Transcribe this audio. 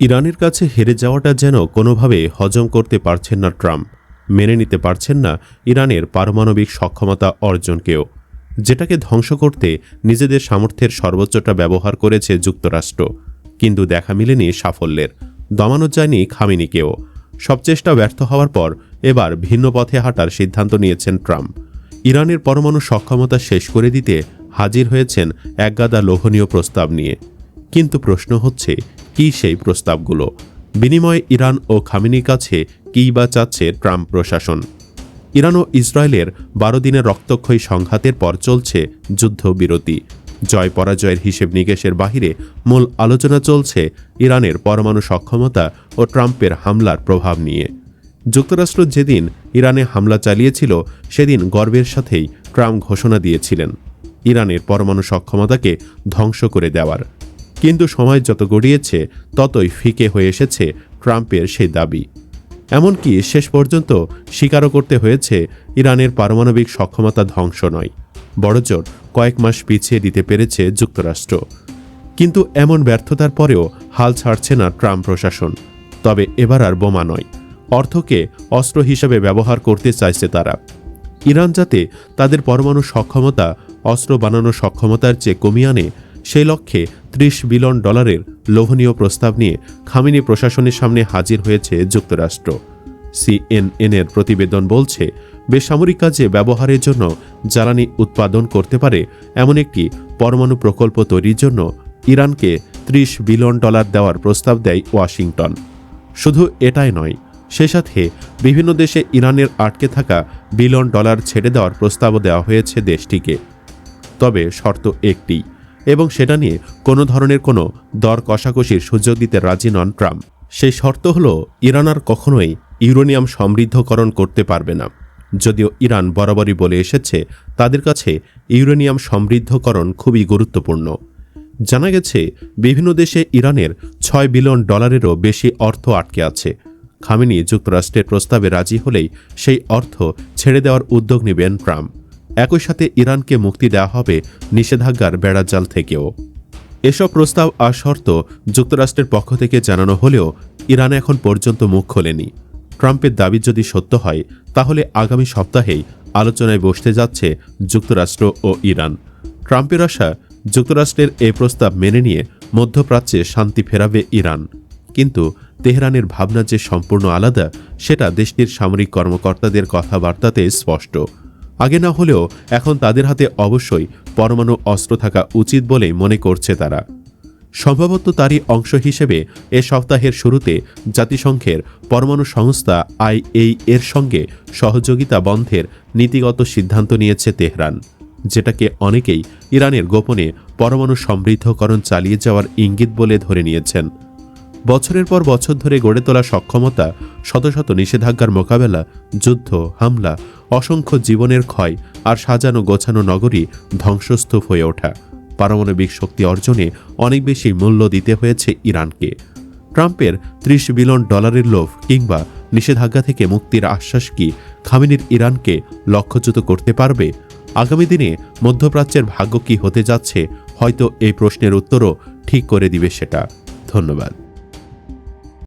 ইরানের কাছে হেরে যাওয়াটা যেন কোনোভাবে হজম করতে পারছেন না ট্রাম্প, মেনে নিতে পারছেন না ইরানের পারমাণবিক সক্ষমতা অর্জনকেও, যেটাকে ধ্বংস করতে নিজেদের সামর্থ্যের সর্বোচ্চটা ব্যবহার করেছে যুক্তরাষ্ট্র। কিন্তু দেখা মিলেনি সাফল্যের। দমানো যায়নি খামিনিকেও। সব চেষ্টা ব্যর্থ হওয়ার পর এবার ভিন্ন পথে হাঁটার সিদ্ধান্ত নিয়েছেন ট্রাম্প। ইরানের পরমাণু সক্ষমতা শেষ করে দিতে হাজির হয়েছেন একগাদা লোভনীয় প্রস্তাব নিয়ে। কিন্তু প্রশ্ন হচ্ছে কি সেই প্রস্তাবগুলো? বিনিময়ে ইরান ও খামিনির কাছে কী বা চাচ্ছে ট্রাম্প প্রশাসন? ইরান ও ইসরায়েলের বারো দিনের রক্তক্ষয়ী সংঘাতের পর চলছে যুদ্ধবিরতি। জয় পরাজয়ের হিসেব নিকেশের বাহিরে মূল আলোচনা চলছে ইরানের পরমাণু সক্ষমতা ও ট্রাম্পের হামলার প্রভাব নিয়ে। যুক্তরাষ্ট্র যেদিন ইরানে হামলা চালিয়েছিল, সেদিন গর্বের সাথেই ট্রাম্প ঘোষণা দিয়েছিলেন। ইরানের পরমাণু সক্ষমতাকে ধ্বংস করে দেওয়ার। কিন্তু সময় যত গড়িয়েছে, ততই ফিকে হয়ে এসেছে ট্রাম্পের সেই দাবি। এমনকি শেষ পর্যন্ত স্বীকারও করতে হয়েছে, ইরানের পারমাণবিক সক্ষমতা ধ্বংস নয়। বড়জোর কয়েক মাস পিছিয়ে দিতে পেরেছে যুক্তরাষ্ট্র। কিন্তু এমন ব্যর্থতার পরেও হাল ছাড়ছে না ট্রাম্প প্রশাসন। তবে এবার আর বোমা নয়, অর্থকে অস্ত্র হিসেবে ব্যবহার করতে চাইছে তারা। ইরান যাতে তাদের পরমাণু সক্ষমতা, অস্ত্র বানানোর সক্ষমতার চেয়ে কমিয়ে আনে সেই লক্ষ্যে ত্রিশ বিলিয়ন ডলারের লোভনীয় প্রস্তাব নিয়ে খামিনি প্রশাসনের সামনে হাজির হয়েছে যুক্তরাষ্ট্র। সিএনএনের প্রতিবেদন বলছে, বেসামরিক কাজে ব্যবহারের জন্য জ্বালানি উৎপাদন করতে পারে এমন একটি পরমাণু প্রকল্প তৈরির জন্য ইরানকে ত্রিশ বিলিয়ন ডলার দেওয়ার প্রস্তাব দেয় ওয়াশিংটন। শুধু এটাই নয়, সে সাথে বিভিন্ন দেশে ইরানের আটকে থাকা বিলিয়ন ডলার ছেড়ে দেওয়ার প্রস্তাবও দেওয়া হয়েছে দেশটিকে। তবে শর্ত একটি এবং সেটা নিয়ে কোনো ধরনের কোনো দর কষাকষির সুযোগ দিতে রাজি নন ট্রাম্প। সেই শর্ত হল, ইরান আর কখনোই ইউরেনিয়াম সমৃদ্ধকরণ করতে পারবে না। যদিও ইরান বরাবরই বলে এসেছে, তাদের কাছে ইউরেনিয়াম সমৃদ্ধকরণ খুবই গুরুত্বপূর্ণ। জানা গেছে, বিভিন্ন দেশে ইরানের ছয় বিলিয়ন ডলারেরও বেশি অর্থ আটকে আছে। খামেনি যুক্তরাষ্ট্রের প্রস্তাবে রাজি হলেই সেই অর্থ ছেড়ে দেওয়ার উদ্যোগ নেবেন ট্রাম্প। একই সাথে ইরানকে মুক্তি দেওয়া হবে নিষেধাজ্ঞার বেড়াজাল থেকেও। এসব প্রস্তাব আর শর্ত যুক্তরাষ্ট্রের পক্ষ থেকে জানানো হলেও ইরান এখন পর্যন্ত মুখ খোলেনি। ট্রাম্পের দাবি যদি সত্য হয়, তাহলে আগামী সপ্তাহেই আলোচনায় বসতে যাচ্ছে যুক্তরাষ্ট্র ও ইরান। ট্রাম্পের আশা, যুক্তরাষ্ট্রের এই প্রস্তাব মেনে নিয়ে মধ্যপ্রাচ্যে শান্তি ফেরাবে ইরান। কিন্তু তেহরানের ভাবনা যে সম্পূর্ণ আলাদা, সেটা দেশটির সামরিক কর্মকর্তাদের কথাবার্তাতে স্পষ্ট। আগে না হলেও এখন তাদের হাতে অবশ্যই পরমাণু অস্ত্র থাকা উচিত বলেই মনে করছে তারা। সম্ভবত তারই অংশ হিসেবে এ সপ্তাহের শুরুতে জাতিসংঘের পরমাণু সংস্থা আইএই এর সঙ্গে সহযোগিতা বন্ধের নীতিগত সিদ্ধান্ত নিয়েছে তেহরান, যেটাকে অনেকেই ইরানের গোপনে পরমাণু সমৃদ্ধকরণ চালিয়ে যাওয়ার ইঙ্গিত বলে ধরে নিয়েছেন। বছরের পর বছর ধরে গড়ে তোলা সক্ষমতা, শত শত নিষেধাজ্ঞার মোকাবেলা, যুদ্ধ, হামলা, অসংখ্য জীবনের ক্ষয় আর সাজানো গোছানো নগরী ধ্বংসস্তূপ হয়ে ওঠা। পারমাণবিক শক্তি অর্জনে অনেক বেশি মূল্য দিতে হয়েছে ইরানকে। ট্রাম্পের ত্রিশ বিলিয়ন ডলারের লোভ কিংবা নিষেধাজ্ঞা থেকে মুক্তির আশ্বাস কি খামিনির ইরানকে লক্ষ্যচ্যুত করতে পারবে? আগামী দিনে মধ্যপ্রাচ্যের ভাগ্য কি হতে যাচ্ছে? হয়তো এই প্রশ্নের উত্তরও ঠিক করে দিবে সেটা। ধন্যবাদ।